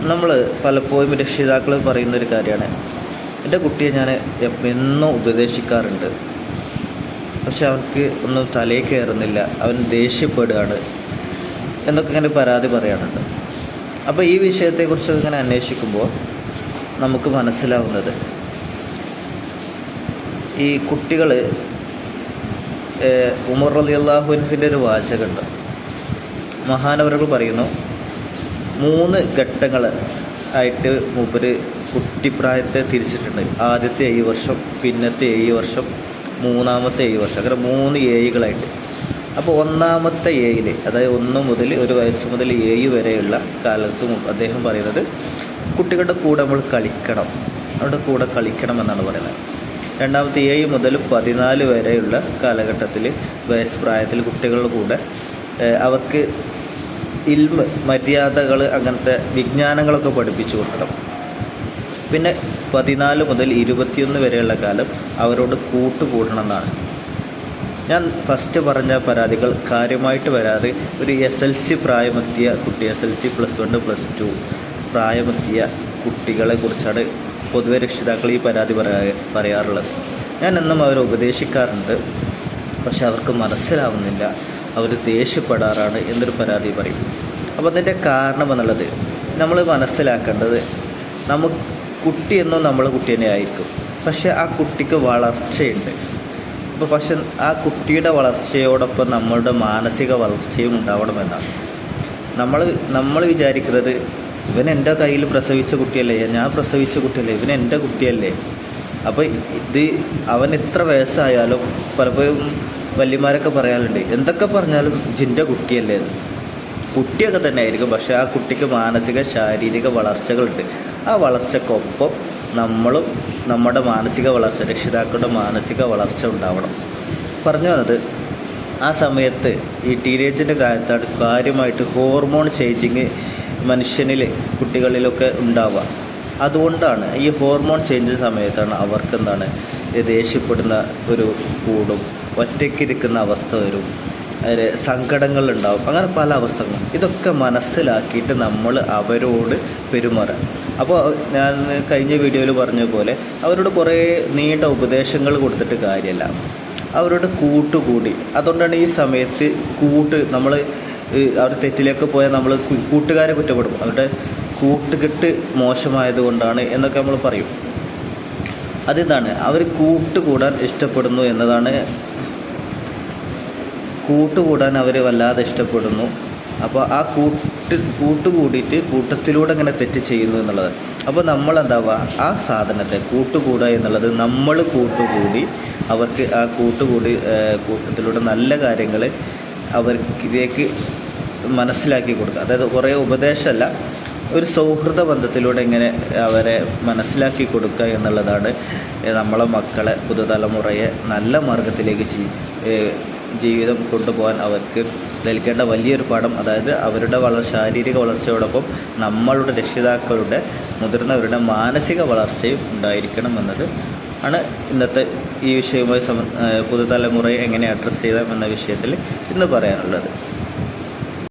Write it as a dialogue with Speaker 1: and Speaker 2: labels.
Speaker 1: നമ്മൾ പലപ്പോഴും രക്ഷിതാക്കൾ പറയുന്നൊരു കാര്യമാണ്. എന്റെ കുട്ടിയെ ഞാൻ എന്നും ഉപദേശിക്കാറുണ്ട്. പക്ഷെ അവർക്ക് ഒന്നും തലയിൽ കയറുന്നില്ല. അവൻ ദേഷ്യപ്പെടുകയാണ് എന്നൊക്കെ ഇങ്ങനെ പരാതി പറയാറുണ്ട്. അപ്പോൾ ഈ വിഷയത്തെക്കുറിച്ച് ഇങ്ങനെ അന്വേഷിക്കുമ്പോൾ നമുക്ക് മനസ്സിലാവുന്നത് ഈ കുട്ടികൾ ഉമർ അലി അള്ളാഹുൻഫിന്റെ ഒരു വാചകമുണ്ട്. മഹാനവരോട് പറയുന്നു മൂന്ന് ഘട്ടങ്ങൾ ആയിട്ട് മൂപ്പര് കുട്ടിപ്രായത്തെ തിരിച്ചിട്ടുണ്ട്. ആദ്യത്തെ ഏഴ് വർഷം പിന്നത്തെ ഏഴ് വർഷം മൂന്നാമത്തെ ഏഴ് വർഷം അങ്ങനെ മൂന്ന് ഏഴുകളായിട്ട്. അപ്പോൾ ഒന്നാമത്തെ ഏഴിൽ അതായത് ഒന്ന് മുതൽ ഒരു വയസ്സ് മുതൽ ഏഴ് വരെയുള്ള കാലത്ത് അദ്ദേഹം പറയുന്നത് കുട്ടികളുടെ കൂടെ നമ്മൾ കളിക്കണം. അവരുടെ കൂടെ കളിക്കണം എന്നാണ് പറയുന്നത്. രണ്ടാമത്തെ ഏഴ് മുതൽ പതിനാല് വരെയുള്ള കാലഘട്ടത്തിൽ വയസ്സ് പ്രായത്തിൽ കുട്ടികളുടെ കൂടെ അവർക്ക് ഇൽമ് മര്യാദകൾ അങ്ങനത്തെ വിജ്ഞാനങ്ങളൊക്കെ പഠിപ്പിച്ചു കൊടുക്കണം. പിന്നെ പതിനാല് മുതൽ ഇരുപത്തിയൊന്ന് വരെയുള്ള കാലം അവരോട് കൂട്ടുകൂടണമെന്നാണ്. ഞാൻ ഫസ്റ്റ് പറഞ്ഞ പരാതികൾ കാര്യമായിട്ട് വരാതെ ഒരു എസ് എൽ സി പ്രായമെത്തിയ കുട്ടി S L C plus one plus two പ്രായമെത്തിയ കുട്ടികളെ കുറിച്ചാണ് പൊതുവെ രക്ഷിതാക്കൾ ഈ പരാതി പറയാ പറയാറുള്ളത്. ഞാൻ എന്നും അവരെ ഉപദേശിക്കാറുണ്ട്. പക്ഷെ അവർക്ക് മനസ്സിലാവുന്നില്ല. അവർ ദേഷ്യപ്പെടാറാണ് എന്നൊരു പരാതി പറയും അപ്പോൾ അതിന്റെ കാരണം എന്നുള്ളത് നമ്മൾ മനസ്സിലാക്കേണ്ടത് നമുക്ക് കുട്ടിയെന്നും നമ്മൾ കുട്ടി തന്നെ ആയിരിക്കും. പക്ഷേ ആ കുട്ടിക്ക് വളർച്ചയുണ്ട്. അപ്പോൾ പക്ഷെ ആ കുട്ടിയുടെ വളർച്ചയോടൊപ്പം നമ്മളുടെ മാനസിക വളർച്ചയും ഉണ്ടാവണമെന്നാണ് നമ്മൾ നമ്മൾ വിചാരിക്കുന്നത് ഇവൻ എന്റെ കയ്യിൽ പ്രസവിച്ച കുട്ടിയല്ലേ? ഞാൻ പ്രസവിച്ച കുട്ടിയല്ലേ? ഇവൻ എന്റെ കുട്ടിയല്ലേ? അപ്പോൾ ഇത് അവൻ എത്ര വയസ്സായാലും പലപ്പോഴും വല്യമാരൊക്കെ പറയാറുണ്ട് എന്തൊക്കെ പറഞ്ഞാലും ജിന്റെ കുട്ടിയല്ലേ കുട്ടിയൊക്കെ തന്നെ ആയിരിക്കും പക്ഷേ ആ കുട്ടിക്ക് മാനസിക ശാരീരിക വളർച്ചകളുണ്ട്. ആ വളർച്ചക്കൊപ്പം നമ്മളും നമ്മുടെ മാനസിക വളർച്ച രക്ഷിതാക്കളുടെ മാനസിക വളർച്ച ഉണ്ടാവണം. പറഞ്ഞു വന്നത് ആ സമയത്ത് ഈ ടീനേജിന്റെ കാലത്താണ് കാര്യമായിട്ട് ഹോർമോൺ ചേഞ്ചിങ് മനുഷ്യനിൽ കുട്ടികളിലൊക്കെ ഉണ്ടാവുക. അതുകൊണ്ടാണ് ഈ ഹോർമോൺ ചേഞ്ച് സമയത്താണ് അവർക്ക് എന്താണ് ദേഷ്യപ്പെടുന്ന ഒരു കൂടും. ഒറ്റയ്ക്കിരിക്കുന്ന അവസ്ഥ വരും. അതിൽ സങ്കടങ്ങളുണ്ടാവും. അങ്ങനെ പല അവസ്ഥകളും. ഇതൊക്കെ മനസ്സിലാക്കിയിട്ട് നമ്മൾ അവരോട് പെരുമാറാം. അപ്പോൾ ഞാൻ കഴിഞ്ഞ വീഡിയോയിൽ പറഞ്ഞ പോലെ അവരോട് കുറേ നീണ്ട ഉപദേശങ്ങൾ കൊടുത്തിട്ട് കാര്യമല്ല. അവരോട് കൂട്ടുകൂടി. അതുകൊണ്ടാണ് ഈ സമയത്ത് കൂട്ട് നമ്മൾ അവർ തെറ്റിലേക്ക് പോയാൽ നമ്മൾ കൂട്ടുകാരെ കുറ്റപ്പെടും. അവരുടെ കൂട്ടുകെട്ട് മോശമായത് കൊണ്ടാണ് എന്നൊക്കെ നമ്മൾ പറയും. അതിതാണ്. അവർ കൂട്ടുകൂടാൻ ഇഷ്ടപ്പെടുന്നു എന്നതാണ് കൂട്ടുകൂടാൻ അവർ വല്ലാതെ ഇഷ്ടപ്പെടുന്നു. അപ്പോൾ ആ കൂട്ട് കൂട്ടുകൂടിയിട്ട് കൂട്ടത്തിലൂടെ ഇങ്ങനെ തെറ്റ് ചെയ്യുന്നു എന്നുള്ളത്. അപ്പോൾ നമ്മൾ എന്താവുക ആ സാധനത്തെ കൂട്ടുകൂടുക എന്നുള്ളത് നമ്മൾ കൂട്ടുകൂടി അവർക്ക് ആ കൂട്ടുകൂടി കൂട്ടത്തിലൂടെ നല്ല കാര്യങ്ങൾ അവർക്കിലേക്ക് മനസ്സിലാക്കി കൊടുക്കുക. അതായത് കുറേ ഉപദേശമല്ല ഒരു സൗഹൃദ ബന്ധത്തിലൂടെ ഇങ്ങനെ അവരെ മനസ്സിലാക്കി കൊടുക്കുക എന്നുള്ളതാണ് നമ്മളെ മക്കളെ പുതുതലമുറയെ നല്ല മാർഗത്തിലേക്ക് ജീവിതം കൊണ്ടുപോകാൻ അവർക്ക് നൽകേണ്ട വലിയൊരു പാഠം അതായത് അവരുടെ വളർ ശാരീരിക വളർച്ചയോടൊപ്പം നമ്മളുടെ രക്ഷിതാക്കളുടെ മുതിർന്നവരുടെ മാനസിക വളർച്ചയും ഉണ്ടായിരിക്കണം എന്നത് ആണ് ഇന്നത്തെ ഈ വിഷയവുമായി സമ പുതുതലമുറയെ എങ്ങനെ അഡ്രസ്സ് ചെയ്യാം എന്ന വിഷയത്തിൽ ഇന്ന് പറയാനുള്ളത്.